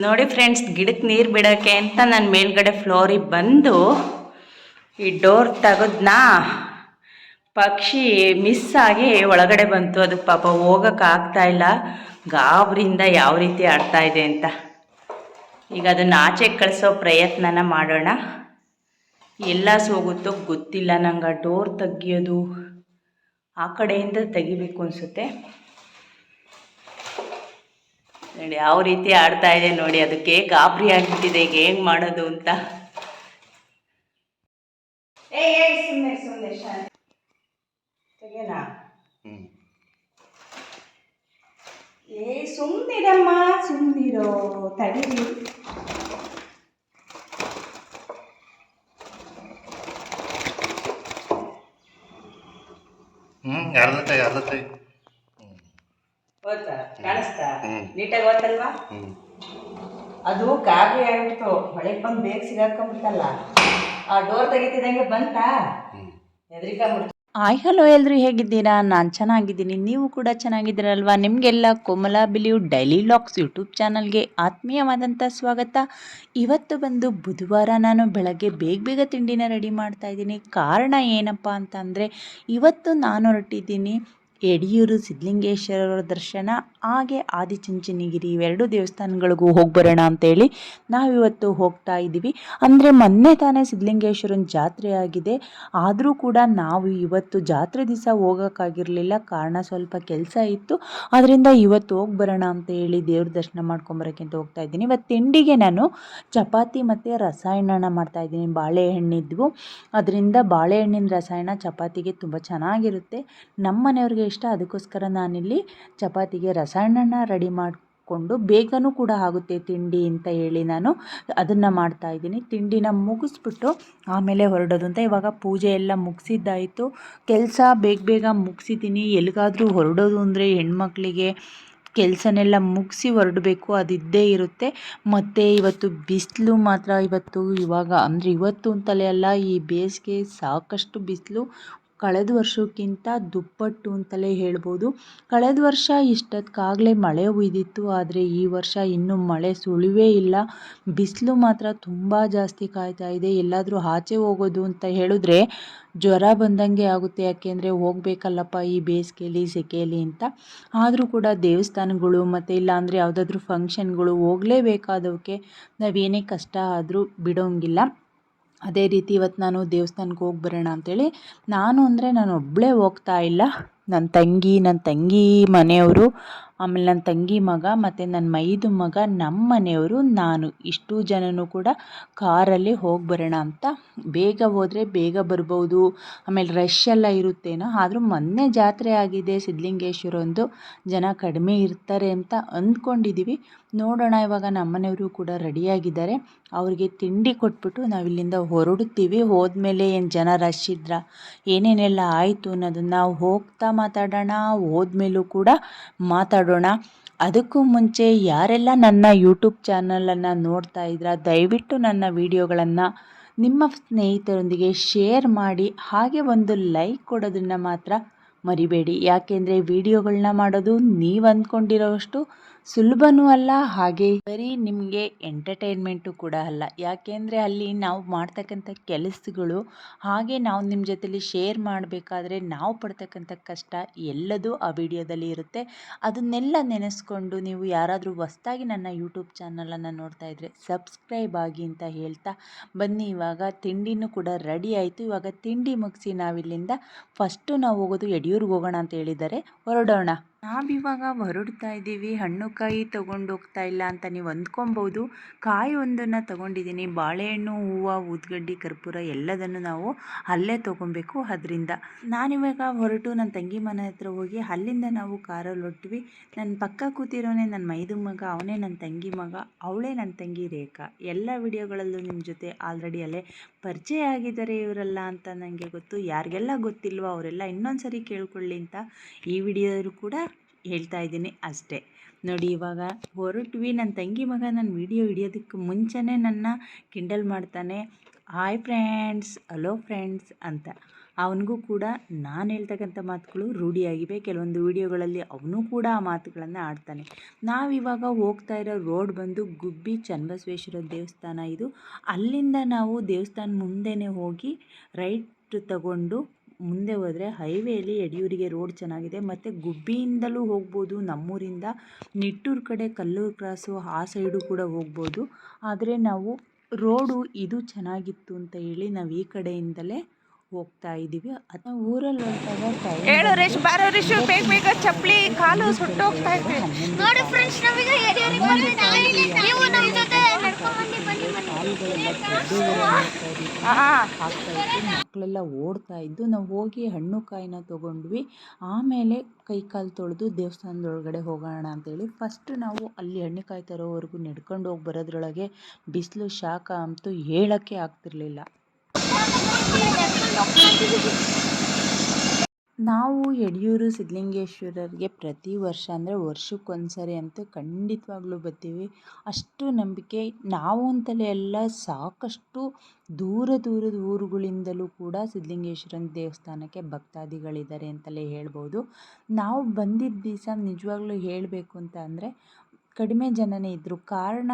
ನೋಡಿ ಫ್ರೆಂಡ್ಸ್ ಗಿಡಕ್ಕೆ ನೀರು ಬಿಡೋಕ್ಕೆ ಅಂತ ನಾನು ಮೇಲ್ಗಡೆ ಫ್ಲೋರಿಗೆ ಬಂದು ಈ ಡೋರ್ ತೆಗೆದ್ನ, ಪಕ್ಷಿ ಮಿಸ್ ಆಗಿ ಒಳಗಡೆ ಬಂತು. ಅದು ಪಾಪ ಹೋಗಕ್ಕೆ ಆಗ್ತಾ ಇಲ್ಲ. ಗಾಬ್ರಿಂದ ಯಾವ ರೀತಿ ಆಡ್ತಾ ಇದೆ ಅಂತ. ಈಗ ಅದನ್ನು ಆಚೆ ಕಳಿಸೋ ಪ್ರಯತ್ನನ ಮಾಡೋಣ. ಎಲ್ಲ ಹೋಗುತ್ತೋ ಗೊತ್ತಿಲ್ಲ ನಂಗೆ ಆ ಡೋರ್ ತೆಗಿಯೋದು. ಆ ಕಡೆಯಿಂದ ತೆಗಿಬೇಕು ಅನಿಸುತ್ತೆ. ನೋಡಿ ಯಾವ ರೀತಿ ಆಡ್ತಾ ಇದೆ ನೋಡಿ ಅದಕ್ಕೆ ಗಾಬರಿ ಆಗಿಬಿಟ್ಟಿದೆ ಈಗ ಹೆಂಗ್ ಮಾಡೋದು ಅಂತ. ಏ ಸುಮ್ಮನಿರಮ್ಮ ಸುಮ್ಮನಿರೋ ತಡೀರಿ ಹ್ಮ್. ಯಾರ್ದತ್ತೆ ಯಾರ್ದತ್ತೆ ಹ್ಮ್ ಓದ್ತಾ ಕಾಣಿಸ್ತಾ ಹ್ಮ್. ನೀಟಾಗಿ ಓದ್ತಲ್ವಾ ಅದು ಗಾಬರಿ ಆಗ್ಬಿಡ್ತು. ಹೊಳೆಗೆ ಬಂದು ಬೇಗ ಸಿಗಾಕೊಂಡ್ಬಿಡ್ತಲ್ಲ ಆ ಡೋರ್ ತೆಗಿತಿದಂಗೆ ಬಂತಾ? ಹೆದರಿಕೊಂಡ್ಬಿಡ್ತು ಆಯ್ ಹಲೋ ಎಲ್ಲರೂ ಹೇಗಿದ್ದೀರಾ? ನಾನು ಚೆನ್ನಾಗಿದ್ದೀನಿ. ನೀವು ಕೂಡ ಚೆನ್ನಾಗಿದ್ದೀರಲ್ವಾ? ನಿಮಗೆಲ್ಲ ಕೋಮಲಾ ಬಿಲಿಯು ಡೈಲಿ ಲಾಕ್ಸ್ ಯೂಟ್ಯೂಬ್ ಚಾನಲ್ಗೆ ಆತ್ಮೀಯವಾದಂಥ ಸ್ವಾಗತ. ಇವತ್ತು ಬಂದು ಬುಧವಾರ ನಾನು ಬೆಳಗ್ಗೆ ಬೇಗ ಬೇಗ ತಿಂಡಿನ ರೆಡಿ ಮಾಡ್ತಾ ಇದ್ದೀನಿ. ಕಾರಣ ಏನಪ್ಪ ಅಂತಂದರೆ ಇವತ್ತು ನಾನು ಹೊರಟಿದ್ದೀನಿ ಯಡಿಯೂರು ಸಿದ್ಧಲಿಂಗೇಶ್ವರರ ದರ್ಶನ, ಹಾಗೆ ಆದಿಚುಂಚನಗಿರಿ ಇವೆರಡು ದೇವಸ್ಥಾನಗಳಿಗೂ ಹೋಗಿ ಬರೋಣ ಅಂತೇಳಿ ನಾವಿವತ್ತು ಹೋಗ್ತಾ ಇದ್ದೀವಿ. ಅಂದರೆ ಮೊನ್ನೆ ತಾನೇ ಸಿದ್ಧಲಿಂಗೇಶ್ವರನ ಜಾತ್ರೆ ಆಗಿದೆ. ಆದರೂ ಕೂಡ ನಾವು ಇವತ್ತು ಜಾತ್ರೆ ದಿವಸ ಹೋಗೋಕ್ಕಾಗಿರಲಿಲ್ಲ. ಕಾರಣ ಸ್ವಲ್ಪ ಕೆಲಸ ಇತ್ತು. ಅದರಿಂದ ಇವತ್ತು ಹೋಗಿ ಬರೋಣ ಅಂತ ಹೇಳಿ ದೇವ್ರ ದರ್ಶನ ಮಾಡ್ಕೊಂಬರೋಕ್ಕಿಂತ ಹೋಗ್ತಾ ಇದ್ದೀನಿ. ಇವತ್ತು ತಿಂಡಿಗೆ ನಾನು ಚಪಾತಿ ಮತ್ತು ರಸಾಯನನ ಮಾಡ್ತಾ ಇದ್ದೀನಿ. ಬಾಳೆಹಣ್ಣಿದ್ವು. ಅದರಿಂದ ಬಾಳೆಹಣ್ಣಿನ ರಸಾಯನ ಚಪಾತಿಗೆ ತುಂಬ ಚೆನ್ನಾಗಿರುತ್ತೆ. ನಮ್ಮ ಮನೆಯವ್ರಿಗೆ ಇಷ್ಟ, ಅದಕ್ಕೋಸ್ಕರ ನಾನಿಲ್ಲಿ ಚಪಾತಿಗೆ ರಸಾಯನ ರೆಡಿ ಮಾಡಿಕೊಂಡು ಬೇಗನೂ ಕೂಡ ಆಗುತ್ತೆ ತಿಂಡಿ ಅಂತ ಹೇಳಿ ನಾನು ಅದನ್ನು ಮಾಡ್ತಾ ಇದ್ದೀನಿ. ತಿಂಡಿನ ಮುಗಿಸ್ಬಿಟ್ಟು ಆಮೇಲೆ ಹೊರಡೋದು ಅಂತ ಇವಾಗ ಪೂಜೆ ಎಲ್ಲ ಮುಗಿಸಿದ್ದಾಯಿತು. ಕೆಲಸ ಬೇಗ ಬೇಗ ಮುಗಿಸಿದ್ದೀನಿ. ಎಲ್ಲಿಗಾದರೂ ಹೊರಡೋದು ಅಂದರೆ ಹೆಣ್ಮಕ್ಳಿಗೆ ಕೆಲಸನೆಲ್ಲ ಮುಗಿಸಿ ಹೊರಡಬೇಕು, ಅದಿದ್ದೇ ಇರುತ್ತೆ. ಮತ್ತು ಇವತ್ತು ಬಿಸಿಲು ಮಾತ್ರ, ಇವತ್ತು ಇವಾಗ ಅಂದರೆ ಇವತ್ತು ಅಂತಲೇ ಅಲ್ಲ, ಈ ಬೇಸಿಗೆ ಸಾಕಷ್ಟು ಬಿಸಿಲು. ಕಳೆದ ವರ್ಷಕ್ಕಿಂತ ದುಪ್ಪಟ್ಟು ಅಂತಲೇ ಹೇಳ್ಬೋದು. ಕಳೆದ ವರ್ಷ ಇಷ್ಟೊತ್ತಿಗಾಗಲೇ ಮಳೆ ಹುಯ್ದಿತ್ತು ಆದರೆ ಈ ವರ್ಷ ಇನ್ನೂ ಮಳೆ ಸುಳಿವೇ ಇಲ್ಲ. ಬಿಸಿಲು ಮಾತ್ರ ತುಂಬ ಜಾಸ್ತಿ ಕಾಯ್ತಾ ಇದೆ. ಎಲ್ಲಾದರೂ ಆಚೆ ಹೋಗೋದು ಅಂತ ಹೇಳಿದ್ರೆ ಜ್ವರ ಬಂದಂಗೆ ಆಗುತ್ತೆ. ಯಾಕೆಂದರೆ ಹೋಗಬೇಕಲ್ಲಪ್ಪ ಈ ಬೇಸಿಗೆಯಲ್ಲಿ ಸೆಕೆಯಲ್ಲಿ ಅಂತ. ಆದರೂ ಕೂಡ ದೇವಸ್ಥಾನಗಳು ಮತ್ತು ಇಲ್ಲಾಂದರೆ ಯಾವುದಾದ್ರೂ ಫಂಕ್ಷನ್ಗಳು ಹೋಗಲೇಬೇಕಾದವಕ್ಕೆ ನಾವೇನೇ ಕಷ್ಟ ಆದರೂ ಬಿಡೋಂಗಿಲ್ಲ. ಅದೇ ರೀತಿ ಇವತ್ತು ನಾನು ದೇವಸ್ಥಾನಕ್ಕೆ ಹೋಗಿ ಬರೋಣ ಅಂತೇಳಿ, ನಾನು ಅಂದರೆ ನಾನು ಒಬ್ಬಳೇ ಹೋಗ್ತಾ ಇಲ್ಲ. ನನ್ನ ತಂಗಿ ನನ್ನ ತಂಗಿ ಮನೆಯವರು ಆಮೇಲೆ ನನ್ನ ತಂಗಿ ಮಗ ಮತ್ತು ನನ್ನ ಮೈದು ಮಗ ನಮ್ಮ ಮನೆಯವರು ನಾನು. ಇಷ್ಟು ಜನನೂ ಕೂಡ ಕಾರಲ್ಲಿ ಹೋಗಿ ಬರೋಣ ಅಂತ. ಬೇಗ ಹೋದರೆ ಬೇಗ ಬರ್ಬೋದು. ಆಮೇಲೆ ರಶ್ ಎಲ್ಲ ಇರುತ್ತೇನೋ, ಆದರೂ ಮೊನ್ನೆ ಜಾತ್ರೆ ಆಗಿದೆ ಸಿದ್ಧಲಿಂಗೇಶ್ವರೊಂದು ಜನ ಕಡಿಮೆ ಇರ್ತಾರೆ ಅಂತ ಅಂದ್ಕೊಂಡಿದ್ದೀವಿ ನೋಡೋಣ, ಇವಾಗ ನಮ್ಮನೆಯವರು ಕೂಡ ರೆಡಿಯಾಗಿದ್ದಾರೆ ಅವ್ರಿಗೆ ತಿಂಡಿ ಕೊಟ್ಬಿಟ್ಟು ನಾವು ಇಲ್ಲಿಂದ ಹೊರಡುತ್ತೀವಿ ಹೋದ್ಮೇಲೆ ಏನು ಜನ ರಶ್ ಇದ್ರ, ಏನೇನೆಲ್ಲ ಆಯಿತು ಅನ್ನೋದನ್ನು ನಾವು ಹೋಗ್ತಾ ಮಾತಾಡೋಣ. ಹೋದ್ಮೇಲೂ ಕೂಡ ಮಾತಾಡೋಣ. ಅದಕ್ಕೂ ಮುಂಚೆ ಯಾರೆಲ್ಲ ನನ್ನ ಯೂಟ್ಯೂಬ್ ಚಾನಲನ್ನು ನೋಡ್ತಾ ಇದ್ರ, ದಯವಿಟ್ಟು ನನ್ನ ವೀಡಿಯೋಗಳನ್ನು ನಿಮ್ಮ ಸ್ನೇಹಿತರೊಂದಿಗೆ ಶೇರ್ ಮಾಡಿ, ಹಾಗೆ ಒಂದು ಲೈಕ್ ಕೊಡೋದನ್ನು ಮಾತ್ರ ಮರಿಬೇಡಿ. ಯಾಕೆಂದರೆ ವಿಡಿಯೋಗಳನ್ನ ಮಾಡೋದು ನೀವು ಅಂದ್ಕೊಂಡಿರೋಷ್ಟು ಸುಲಭನೂ ಅಲ್ಲ, ಹಾಗೆ ಬರೀ ನಿಮಗೆ ಎಂಟರ್ಟೈನ್ಮೆಂಟು ಕೂಡ ಅಲ್ಲ. ಯಾಕೆಂದರೆ ಅಲ್ಲಿ ನಾವು ಮಾಡ್ತಕ್ಕಂಥ ಕೆಲಸಗಳು, ಹಾಗೆ ನಾವು ನಿಮ್ಮ ಜೊತೆಲಿ ಶೇರ್ ಮಾಡಬೇಕಾದ್ರೆ ನಾವು ಪಡ್ತಕ್ಕಂಥ ಕಷ್ಟ ಎಲ್ಲದೂ ಆ ವಿಡಿಯೋದಲ್ಲಿ ಇರುತ್ತೆ. ಅದನ್ನೆಲ್ಲ ನೆನೆಸ್ಕೊಂಡು ನೀವು ಯಾರಾದರೂ ಹೊಸ್ದಾಗಿ ನನ್ನ ಯೂಟ್ಯೂಬ್ ಚಾನಲನ್ನು ನೋಡ್ತಾ ಇದ್ದರೆ ಸಬ್ಸ್ಕ್ರೈಬ್ ಆಗಿ ಅಂತ ಹೇಳ್ತಾ ಬನ್ನಿ. ಇವಾಗ ತಿಂಡಿನೂ ಕೂಡ ರೆಡಿ ಆಯಿತು. ಇವಾಗ ತಿಂಡಿ ಮುಗಿಸಿ ನಾವಿಲ್ಲಿಂದ ಫಸ್ಟು ನಾವು ಹೋಗೋದು ಯಡಿಯೂರಿಗೆ ಹೋಗೋಣ ಅಂತ ಹೇಳಿದ್ದಾರೆ. ಹೊರಡೋಣ. ನಾವಿವಾಗ ಹೊರಡ್ತಾ ಇದ್ದೀವಿ. ಹಣ್ಣು ಕಾಯಿ ತೊಗೊಂಡು ಹೋಗ್ತಾ ಇಲ್ಲ ಅಂತ ನೀವು ಅಂದ್ಕೊಬೋದು. ಕಾಯಿ ಒಂದನ್ನು ತೊಗೊಂಡಿದ್ದೀನಿ. ಬಾಳೆಹಣ್ಣು, ಹೂವು ಉದ್ಗಡ್ಡಿ ಕರ್ಪೂರ ಎಲ್ಲದನ್ನು ನಾವು ಅಲ್ಲೇ ತೊಗೊಬೇಕು ಅದರಿಂದ. ನಾನಿವಾಗ ಹೊರಟು ನನ್ನ ತಂಗಿ ಮನೆ ಹತ್ರ ಹೋಗಿ ಅಲ್ಲಿಂದ ನಾವು ಕಾರಲ್ಲಿ ಹೊರಟ್ವಿ ನನ್ನ ಪಕ್ಕ ಕೂತಿರೋನೇ ನನ್ನ ಮೈದು ಮಗ, ಅವನೇ ನನ್ನ ತಂಗಿ ಮಗ, ಅವಳೇ ನನ್ನ ತಂಗಿ ರೇಖಾ. ಎಲ್ಲ ವಿಡಿಯೋಗಳಲ್ಲೂ ನಿಮ್ಮ ಜೊತೆ ಆಲ್ರೆಡಿ ಅಲ್ಲೇ ಪರಿಚಯ ಆಗಿದ್ದಾರೆ ಇವರೆಲ್ಲ ಅಂತ ನನಗೆ ಗೊತ್ತು. ಯಾರಿಗೆಲ್ಲ ಗೊತ್ತಿಲ್ವೋ ಅವರೆಲ್ಲ ಇನ್ನೊಂದು ಸರಿ ಕೇಳ್ಕೊಳ್ಳಿ ಅಂತ ಈ ವಿಡಿಯೋ ಕೂಡ ಹೇಳ್ತಾ ಇದ್ದೀನಿ ಅಷ್ಟೇ. ನೋಡಿ, ಇವಾಗ ಹೊರಟ್ವಿ ನನ್ನ ತಂಗಿ ಮಗ ನನ್ನ ವಿಡಿಯೋ ಹಿಡಿಯೋದಕ್ಕೆ ಮುಂಚೆನೇ ನನ್ನ ಕಿಂಡಲ್ ಮಾಡ್ತಾನೆ ಹಾಯ್ ಫ್ರೆಂಡ್ಸ್ ಹಲೋ ಫ್ರೆಂಡ್ಸ್ ಅಂತ. ಅವನಿಗೂ ಕೂಡ ನಾನು ಹೇಳ್ತಕ್ಕಂಥ ಮಾತುಗಳು ರೂಢಿಯಾಗಿವೆ. ಕೆಲವೊಂದು ವಿಡಿಯೋಗಳಲ್ಲಿ ಅವನು ಕೂಡ ಆ ಮಾತುಗಳನ್ನು ಆಡ್ತಾನೆ. ನಾವಿವಾಗ ಹೋಗ್ತಾ ಇರೋ ರೋಡ್ ಬಂದು ಗುಬ್ಬಿ ಚನ್ನಬಸವೇಶ್ವರ ದೇವಸ್ಥಾನ ಇದು. ಅಲ್ಲಿಂದ ನಾವು ದೇವಸ್ಥಾನ ಮುಂದೆನೇ ಹೋಗಿ ರೈಟ್ ತಗೊಂಡು ಮುಂದೆ ಹೋದರೆ ಹೈವೇಲಿ ಯಡಿಯೂರಿಗೆ ರೋಡ್ ಚೆನ್ನಾಗಿದೆ. ಮತ್ತು ಗುಬ್ಬಿಯಿಂದಲೂ ಹೋಗ್ಬೋದು ನಮ್ಮೂರಿಂದ ನಿಟ್ಟೂರು ಕಡೆ ಕಲ್ಲೂರು ಕ್ರಾಸು ಆ ಸೈಡು ಕೂಡ ಹೋಗ್ಬೋದು. ಆದರೆ ನಾವು ರೋಡು ಇದು ಚೆನ್ನಾಗಿತ್ತು ಅಂತ ಹೇಳಿ ನಾವು ಈ ಕಡೆಯಿಂದಲೇ ಹೋಗ್ತಾ ಇದ್ದೀವಿ ಅಥವಾ ಊರಲ್ಲಿ ಹೊರಟಾಗ ಟೈಮ್ ಹೇಳು ರೇಷ್ ಬಾರೋ ರೇಷು ಬೇಗ ಬೇಗ ಚಪ್ಪಲಿ ಕಾಲು ಸುಟ್ಟೋಗ್ತಾ ಇದೆ ನೋಡಿ ಫ್ರೆಂಡ್ಸ್ ನಮಗೆ ಯಡಿಯೂರಿಗೆ ಬಂದಿದ್ದೀವಿ ನೀವು ನಮ್ಮ ಜೊತೆ ನಡ್ಕೊಂಡ್ ಬನ್ನಿ ಬನ್ನಿ ಬನ್ನಿ ಹಾ ಆಗ್ತಾ ಇತ್ತು ಮಕ್ಕಳೆಲ್ಲ ಓಡ್ತಾ ಇದ್ದು ನಾವು ಹೋಗಿ ಹಣ್ಣು ಕಾಯಿನ ತೊಗೊಂಡ್ವಿ. ಆಮೇಲೆ ಕೈ ಕಾಲು ತೊಳೆದು ದೇವಸ್ಥಾನದೊಳಗಡೆ ಹೋಗೋಣ ಅಂತೇಳಿ ಫಸ್ಟ್ ನಾವು ಅಲ್ಲಿ ಹಣ್ಣುಕಾಯಿ ತರೋವರೆಗೂ ನಡ್ಕೊಂಡು ಹೋಗಿ ಬರೋದ್ರೊಳಗೆ ಬಿಸಿಲು, ಶಾಖ ಅಂತೂ ಹೇಳೋಕ್ಕೆ ಆಗ್ತಿರ್ಲಿಲ್ಲ. ನಾವು ಯಡಿಯೂರು ಸಿದ್ಧಲಿಂಗೇಶ್ವರರಿಗೆ ಪ್ರತಿ ವರ್ಷ ಅಂದರೆ ವರ್ಷಕ್ಕೊಂದ್ಸರಿ ಅಂತೂ ಖಂಡಿತವಾಗ್ಲೂ ಬರ್ತೀವಿ. ಅಷ್ಟು ನಂಬಿಕೆ. ನಾವು ಅಂತಲೇ ಅಲ್ಲ, ಸಾಕಷ್ಟು ದೂರ ದೂರದ ಊರುಗಳಿಂದಲೂ ಕೂಡ ಸಿದ್ಧಲಿಂಗೇಶ್ವರನ ದೇವಸ್ಥಾನಕ್ಕೆ ಭಕ್ತಾದಿಗಳಿದ್ದಾರೆ ಅಂತಲೇ ಹೇಳ್ಬೋದು. ನಾವು ಬಂದಿದ್ದ ದಿವಸ ನಿಜವಾಗ್ಲೂ ಹೇಳಬೇಕು ಅಂತ ಅಂದರೆ ಕಡಿಮೆ ಜನನೇ ಇದ್ದರು ಕಾರಣ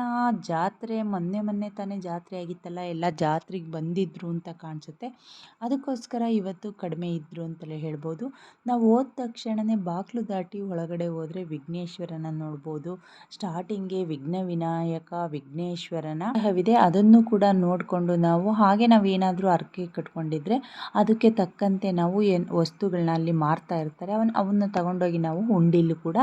ಜಾತ್ರೆ ಮೊನ್ನೆ ಮೊನ್ನೆ ತಾನೇ ಜಾತ್ರೆ ಆಗಿತ್ತಲ್ಲ, ಎಲ್ಲ ಜಾತ್ರೆಗೆ ಬಂದಿದ್ದರು ಅಂತ ಕಾಣಿಸುತ್ತೆ. ಅದಕ್ಕೋಸ್ಕರ ಇವತ್ತು ಕಡಿಮೆ ಇದ್ದರು ಅಂತಲೇ ಹೇಳ್ಬೋದು. ನಾವು ಹೋದ ತಕ್ಷಣವೇ ಬಾಗಿಲು ದಾಟಿ ಒಳಗಡೆ ಹೋದರೆ ವಿಘ್ನೇಶ್ವರನ ನೋಡ್ಬೋದು. ಸ್ಟಾರ್ಟಿಂಗ್ಗೆ ವಿಘ್ನ ವಿನಾಯಕ, ವಿಘ್ನೇಶ್ವರನ ವಿದೆ ಅದನ್ನು ಕೂಡ ನೋಡಿಕೊಂಡು ನಾವು, ಹಾಗೆ ನಾವು ಏನಾದರೂ ಹರಕೆ ಕಟ್ಕೊಂಡಿದ್ರೆ ಅದಕ್ಕೆ ತಕ್ಕಂತೆ ನಾವು ಏನು ವಸ್ತುಗಳನ್ನ ಅಲ್ಲಿ ಮಾರ್ತಾ ಇರ್ತಾರೆ. ಅವನ್ನ ಅವನ್ನ ತಗೊಂಡೋಗಿ ನಾವು ಹುಂಡಿಲೂ ಕೂಡ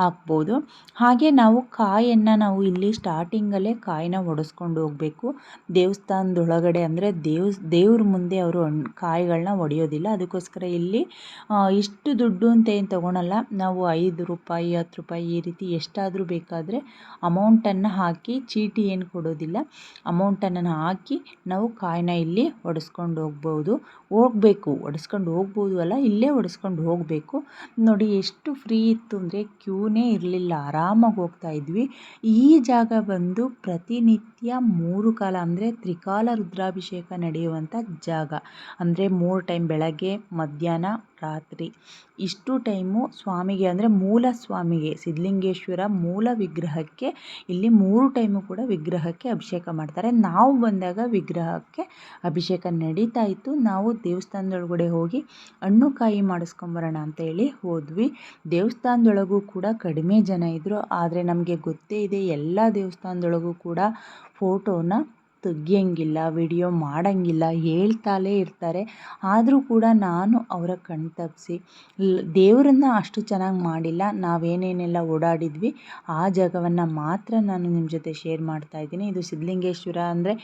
ಹಾಕ್ಬೋದು. ಹಾಗೆ ನಾವು ಕಾಯನ್ನು ನಾವು ಇಲ್ಲಿ ಸ್ಟಾರ್ಟಿಂಗಲ್ಲೇ ಕಾಯಿನ ಒಡೆಸ್ಕೊಂಡು ಹೋಗಬೇಕು. ದೇವಸ್ಥಾನದೊಳಗಡೆ ಅಂದರೆ ದೇವ್ ದೇವ್ರ ಮುಂದೆ ಅವರು ಕಾಯಿಗಳನ್ನ ಒಡೆಯೋದಿಲ್ಲ. ಅದಕ್ಕೋಸ್ಕರ ಇಲ್ಲಿ ಇಷ್ಟು ದುಡ್ಡು ಅಂತ ಏನು ತೊಗೊಳಲ್ಲ. ನಾವು ಐದು ರೂಪಾಯಿ, ಹತ್ತು ರೂಪಾಯಿ ಈ ರೀತಿ ಎಷ್ಟಾದರೂ ಬೇಕಾದರೆ ಅಮೌಂಟನ್ನು ಹಾಕಿ ಚೀಟಿ ಏನು ಕೊಡೋದಿಲ್ಲ. ಅಮೌಂಟನ್ನು ಹಾಕಿ ನಾವು ಕಾಯಿನ ಇಲ್ಲಿ ಒಡೆಸ್ಕೊಂಡು ಹೋಗ್ಬೋದು. ಹೋಗಬೇಕು. ಒಡೆಸ್ಕೊಂಡು ಹೋಗ್ಬೋದು ಅಲ್ಲ, ಇಲ್ಲೇ ಒಡೆಸ್ಕೊಂಡು ಹೋಗಬೇಕು. ನೋಡಿ ಎಷ್ಟು ಫ್ರೀ ಇತ್ತು ಅಂದರೆ ಕ್ಯೂನೇ ಇರಲಿಲ್ಲ. ಆರಾಮಾಗಿ ಹೋಗ್ತಾ ಇದ್ವಿ. ಈ ಜಾಗ ಬಂದು ಪ್ರತಿನಿತ್ಯ ಮೂರು ಕಾಲ ಅಂದರೆ ತ್ರಿಕಾಲ ರುದ್ರಾಭಿಷೇಕ ನಡೆಯುವಂಥ ಜಾಗ. ಅಂದರೆ ಮೂರು ಟೈಮ್ ಬೆಳಗ್ಗೆ, ಮಧ್ಯಾಹ್ನ, ರಾತ್ರಿ. ಇಷ್ಟು ಟೈಮು ಸ್ವಾಮಿಗೆ, ಅಂದರೆ ಮೂಲ ಸ್ವಾಮಿಗೆ ಸಿದ್ಧಲಿಂಗೇಶ್ವರ ಮೂಲ ವಿಗ್ರಹಕ್ಕೆ, ಇಲ್ಲಿ ಮೂರು ಟೈಮು ಕೂಡ ವಿಗ್ರಹಕ್ಕೆ ಅಭಿಷೇಕ ಮಾಡ್ತಾರೆ. ನಾವು ಬಂದಾಗ ವಿಗ್ರಹಕ್ಕೆ ಅಭಿಷೇಕ ನಡೀತಾ ಇತ್ತು. ನಾವು ದೇವಸ್ಥಾನದೊಳಗಡೆ ಹೋಗಿ ಹಣ್ಣು ಕಾಯಿ ಮಾಡಿಸ್ಕೊಂಬರೋಣ ಅಂತ ಹೇಳಿ ಹೋದ್ವಿ. ದೇವಸ್ಥಾನದೊಳಗೂ ಕೂಡ ಕಡಿಮೆ ಜನ ಇದ್ದರು ಆದರೆ ನಮಗೆ ಗೊತ್ತೇ ಇದೆ, ಎಲ್ಲ ದೇವಸ್ಥಾನದೊಳಗೂ ಕೂಡ ಫೋಟೋನ ತೆಗಿಯಂಗಿಲ್ಲ ವಿಡಿಯೋ ಮಾಡೋಂಗಿಲ್ಲ, ಹೇಳ್ತಾಲೇ ಇರ್ತಾರೆ. ಆದರೂ ಕೂಡ ನಾನು ಅವರ ಕಣ್ಣು ತಪ್ಪಿಸಿ ದೇವರನ್ನ ಅಷ್ಟು ಚೆನ್ನಾಗಿ ಮಾಡಿಲ್ಲ, ನಾವೇನೇನೆಲ್ಲ ಓಡಾಡಿದ್ವಿ, ಆ ಜಾಗವನ್ನು ಮಾತ್ರ ನಾನು ನಿಮ್ಮ ಜೊತೆ ಶೇರ್ ಮಾಡ್ತಾ ಇದ್ದೀನಿ. ಇದು ಸಿದ್ಧಲಿಂಗೇಶ್ವರ ಅಂದರೆ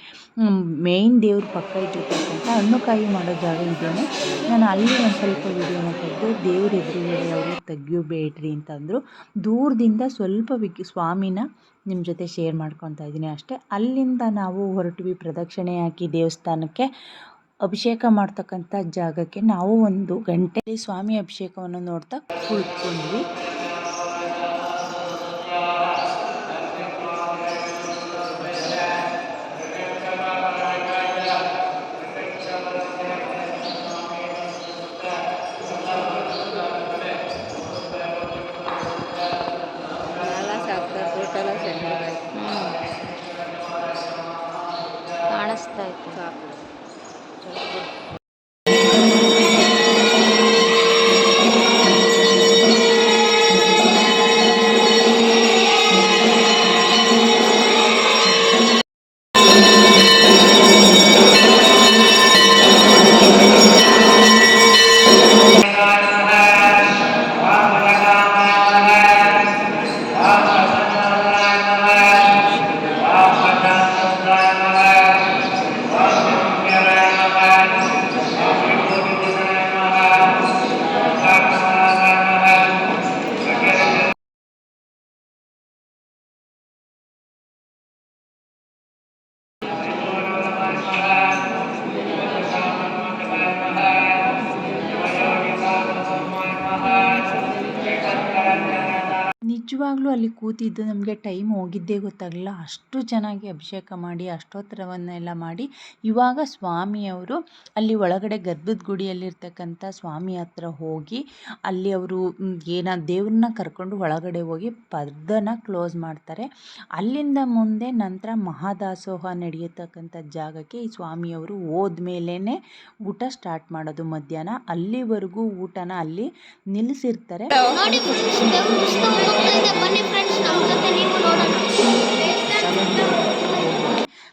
ಮೇಯ್ನ್ ದೇವ್ರ ಪಕ್ಕ ಇಟ್ಟಿರ್ತಕ್ಕಂಥ ಹಣ್ಣುಕಾಯಿ ಮಾಡೋ ಜಾಗ ಇದ್ದೇನೆ ನಾನು ಅಲ್ಲಿ ಒಂದು ಸ್ವಲ್ಪ ವಿಡಿಯೋನ ತೆಗೆದು, ದೇವ್ರ ಎದುರುಗಡೆ ಅವರು ತೆಗಿಯೋಬೇಡ್ರಿ ಅಂತಂದರು, ದೂರದಿಂದ ಸ್ವಲ್ಪ ವಿಗ್ ಸ್ವಾಮಿನ ನಿಮ್ಮ ಜೊತೆ ಶೇರ್ ಮಾಡ್ಕೊತಾ ಇದ್ದೀನಿ ಅಷ್ಟೇ. ಅಲ್ಲಿಂದ ನಾವು ಹೊರಟ್ವಿ ಪ್ರದಕ್ಷಿಣೆ ಹಾಕಿ ದೇವಸ್ಥಾನಕ್ಕೆ ಅಭಿಷೇಕ ಮಾಡ್ತಕ್ಕಂಥ ಜಾಗಕ್ಕೆ ನಾವು ಒಂದು ಗಂಟೆ ಸ್ವಾಮಿ ಅಭಿಷೇಕವನ್ನು ನೋಡ್ತಾ ಕುಳಿತ್ಕೊಂಡ್ವಿ. ನಿಜವಾಗ್ಲೂ ಅಲ್ಲಿ ಕೂತಿದ್ದು ನಮಗೆ ಟೈಮ್ ಹೋಗಿದ್ದೇ ಗೊತ್ತಾಗಲಿಲ್ಲ. ಅಷ್ಟು ಚೆನ್ನಾಗಿ ಅಭಿಷೇಕ ಮಾಡಿ, ಅಷ್ಟೋತ್ತರವನ್ನೆಲ್ಲ ಮಾಡಿ, ಇವಾಗ ಸ್ವಾಮಿಯವರು ಅಲ್ಲಿ ಒಳಗಡೆ ಗರ್ಭದ ಗುಡಿಯಲ್ಲಿರ್ತಕ್ಕಂಥ ಸ್ವಾಮಿ ಹತ್ರ ಹೋಗಿ, ಅಲ್ಲಿ ಅವರು ಏನ ದೇವ್ರನ್ನ ಕರ್ಕೊಂಡು ಒಳಗಡೆ ಹೋಗಿ ಪರ್ದನ ಕ್ಲೋಸ್ ಮಾಡ್ತಾರೆ. ಅಲ್ಲಿಂದ ಮುಂದೆ ನಂತರ ಮಹಾದಾಸೋಹ ನಡೆಯತಕ್ಕಂಥ ಜಾಗಕ್ಕೆ ಈ ಸ್ವಾಮಿಯವರು ಹೋದ್ಮೇಲೇ ಊಟ ಸ್ಟಾರ್ಟ್ ಮಾಡೋದು ಮಧ್ಯಾಹ್ನ. ಅಲ್ಲಿವರೆಗೂ ಊಟನ ಅಲ್ಲಿ ನಿಲ್ಲಿಸಿರ್ತಾರೆ. ಬನ್ನಿ ಫ್ರೆಂಡ್ಸ್ ನಮ್ಮ ಜೊತೆ ನೀವು ನೋಡೋಣ.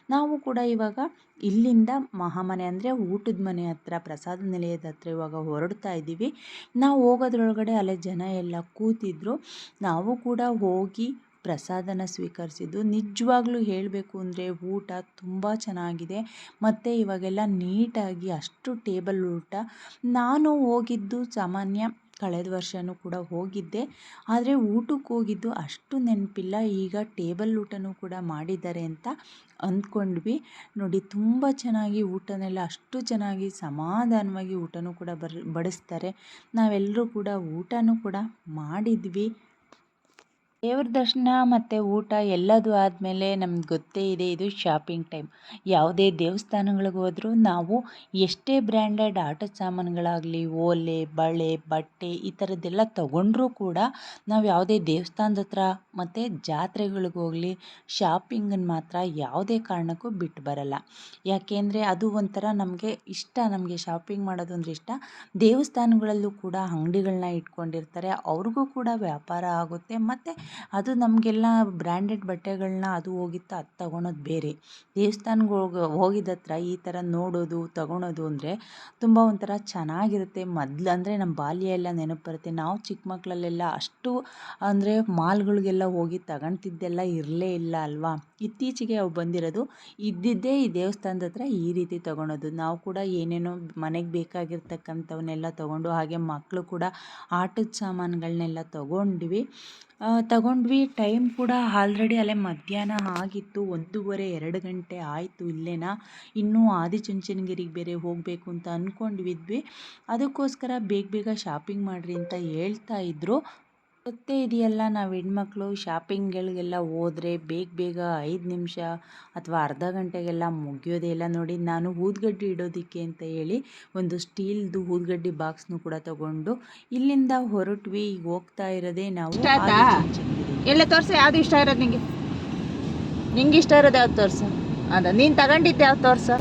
ನಾವು ಕೂಡ ಇವಾಗ ಇಲ್ಲಿಂದ ಮಹಾಮನೆ ಅಂದರೆ ಊಟದ ಮನೆ ಹತ್ರ, ಪ್ರಸಾದ ನಿಲಯದ ಹತ್ರ ಇವಾಗ ಹೊರಡ್ತಾ ಇದ್ದೀವಿ. ನಾವು ಹೋಗೋದ್ರೊಳಗಡೆ ಅಲ್ಲೇ ಜನ ಎಲ್ಲ ಕೂತಿದ್ರು. ನಾವು ಕೂಡ ಹೋಗಿ ಪ್ರಸಾದನ ಸ್ವೀಕರಿಸಿದ್ದು. ನಿಜವಾಗ್ಲೂ ಹೇಳಬೇಕು ಅಂದರೆ ಊಟ ತುಂಬ ಚೆನ್ನಾಗಿದೆ. ಮತ್ತು ಇವಾಗೆಲ್ಲ ನೀಟಾಗಿ ಅಷ್ಟು ಟೇಬಲ್ ಊಟ. ನಾನು ಹೋಗಿದ್ದು ಸಾಮಾನ್ಯ ಕಳೆದ ವರ್ಷವೂ ಕೂಡ ಹೋಗಿದ್ದೆ. ಆದರೆ ಊಟಕ್ಕೆ ಹೋಗಿದ್ದು ಅಷ್ಟು ನೆನಪಿಲ್ಲ. ಈಗ ಟೇಬಲ್ ಊಟನೂ ಕೂಡ ಮಾಡಿದ್ದಾರೆ ಅಂತ ಅಂದ್ಕೊಂಡ್ವಿ. ನೋಡಿ, ತುಂಬ ಚೆನ್ನಾಗಿ ಊಟನೆಲ್ಲ, ಅಷ್ಟು ಚೆನ್ನಾಗಿ ಸಮಾಧಾನವಾಗಿ ಊಟನೂ ಕೂಡ ಬರ್, ಬಡಿಸ್ತಾರೆ. ನಾವೆಲ್ಲರೂ ಕೂಡ ಊಟನೂ ಕೂಡ ಮಾಡಿದ್ವಿ. ದೇವ್ರ ದರ್ಶನ ಮತ್ತು ಊಟ ಎಲ್ಲದೂ ಆದಮೇಲೆ ನಮ್ಗೆ ಗೊತ್ತೇ ಇದೆ, ಇದು ಶಾಪಿಂಗ್ ಟೈಮ್ ಯಾವುದೇ ದೇವಸ್ಥಾನಗಳಿಗೆ ಹೋದರೂ ನಾವು ಎಷ್ಟೇ ಬ್ರ್ಯಾಂಡೆಡ್ ಆಟೋ ಸಾಮಾನುಗಳಾಗಲಿ, ಓಲೆ, ಬಳೆ, ಬಟ್ಟೆ ಈ ಥರದ್ದೆಲ್ಲ ತೊಗೊಂಡ್ರೂ ಕೂಡ ನಾವು ಯಾವುದೇ ದೇವಸ್ಥಾನದ ಹತ್ರ ಮತ್ತು ಜಾತ್ರೆಗಳಿಗೆ ಹೋಗಲಿ ಶಾಪಿಂಗನ್ನು ಮಾತ್ರ ಯಾವುದೇ ಕಾರಣಕ್ಕೂ ಬಿಟ್ಟು ಬರಲ್ಲ. ಯಾಕೆಂದರೆ ಅದು ಒಂಥರ ನಮಗೆ ಇಷ್ಟ, ನಮಗೆ ಶಾಪಿಂಗ್ ಮಾಡೋದು ಅಂದರೆ ಇಷ್ಟ. ದೇವಸ್ಥಾನಗಳಲ್ಲೂ ಕೂಡ ಅಂಗಡಿಗಳನ್ನ ಇಟ್ಕೊಂಡಿರ್ತಾರೆ, ಅವ್ರಿಗೂ ಕೂಡ ವ್ಯಾಪಾರ ಆಗುತ್ತೆ. ಮತ್ತು ಅದು ನಮಗೆಲ್ಲ ಬ್ರ್ಯಾಂಡೆಡ್ ಬಟ್ಟೆಗಳನ್ನ ಅದು ಹೋಗಿತ್ತು ಅದು ತಗೊಳೋದು ಬೇರೆ. ದೇವಸ್ಥಾನಗಳಿಗೆ ಹೋಗಿದ್ದ ಹತ್ರ ಈ ಥರ ನೋಡೋದು, ತಗೊಳೋದು ಅಂದರೆ ತುಂಬ ಒಂಥರ ಚೆನ್ನಾಗಿರುತ್ತೆ. ಮೊದ್ಲು ಅಂದರೆ ನಮ್ಮ ಬಾಲ್ಯ ಎಲ್ಲ ನೆನಪು ಬರುತ್ತೆ. ನಾವು ಚಿಕ್ಕ ಮಕ್ಕಳಲ್ಲೆಲ್ಲ ಅಷ್ಟು ಅಂದರೆ ಮಾಲ್ಗಳಿಗೆಲ್ಲ ಹೋಗಿ ತಗೊಳ್ತಿದ್ದೆಲ್ಲ ಇರಲೇ ಇಲ್ಲ ಅಲ್ವಾ? ಇತ್ತೀಚೆಗೆ ಅವು ಬಂದಿರೋದು. ಇದ್ದಿದ್ದೇ ಈ ದೇವಸ್ಥಾನದ ಹತ್ರ ಈ ರೀತಿ ತಗೊಳೋದು. ನಾವು ಕೂಡ ಏನೇನೋ ಮನೆಗೆ ಬೇಕಾಗಿರ್ತಕ್ಕಂಥವನ್ನೆಲ್ಲ ತಗೊಂಡು ಹಾಗೆ ಮಕ್ಕಳು ಕೂಡ ಆಟದ ಸಾಮಾನುಗಳನ್ನೆಲ್ಲ ತಗೊಂಡ್ವಿ. ತಗೊಂಡ್ವಿ. ಟೈಮ್ ಕೂಡ ಆಲ್ರೆಡಿ ಅಲ್ಲೇ ಮಧ್ಯಾಹ್ನ ಆಗಿತ್ತು. ಒಂದೂವರೆ, ಎರಡು ಗಂಟೆ ಆಯಿತು ಇಲ್ಲೇನ. ಇನ್ನೂ ಆದಿಚುಂಚನಗಿರಿಗೆ ಬೇರೆ ಹೋಗಬೇಕು ಅಂತ ಅಂದ್ಕೊಂಡಿದ್ವಿ ಅದಕ್ಕೋಸ್ಕರ ಬೇಗ ಬೇಗ ಶಾಪಿಂಗ್ ಮಾಡಿರಿ ಅಂತ ಹೇಳ್ತಾ ಇದ್ದರು ಗೊತ್ತೇ ಇದೆಯಲ್ಲ ನಾವು ಹೆಣ್ಮಕ್ಳು ಶಾಪಿಂಗ್ಗಳಿಗೆಲ್ಲ ಹೋದರೆ ಬೇಗ ಬೇಗ ಐದು ನಿಮಿಷ ಅಥವಾ ಅರ್ಧ ಗಂಟೆಗೆಲ್ಲ ಮುಗಿಯೋದೇ ಇಲ್ಲ ನೋಡಿ ನಾನು ಊದ್ಗಡ್ಡಿ ಇಡೋದಕ್ಕೆ ಅಂತ ಹೇಳಿ ಒಂದು ಸ್ಟೀಲ್ದು ಊದ್ಗಡ್ಡಿ ಬಾಕ್ಸ್ನು ಕೂಡ ತಗೊಂಡು ಇಲ್ಲಿಂದ ಹೊರಟ್ವಿ ಈಗ ಹೋಗ್ತಾ ಇರೋದೇ ನಾವು. ಎಲ್ಲ ತೋರಿಸಿ ಯಾವ್ದು ಇಷ್ಟ ಇರೋದು ನಿಂಗೆ? ನಿಂಗೆ ಇಷ್ಟ ಇರೋದು ಯಾವ್ದು ತೋರ್ಸು? ಅದ ನೀನು ತಗೊಂಡಿದ್ದೆ ಯಾವ್ದು ತೋರ್ಸು?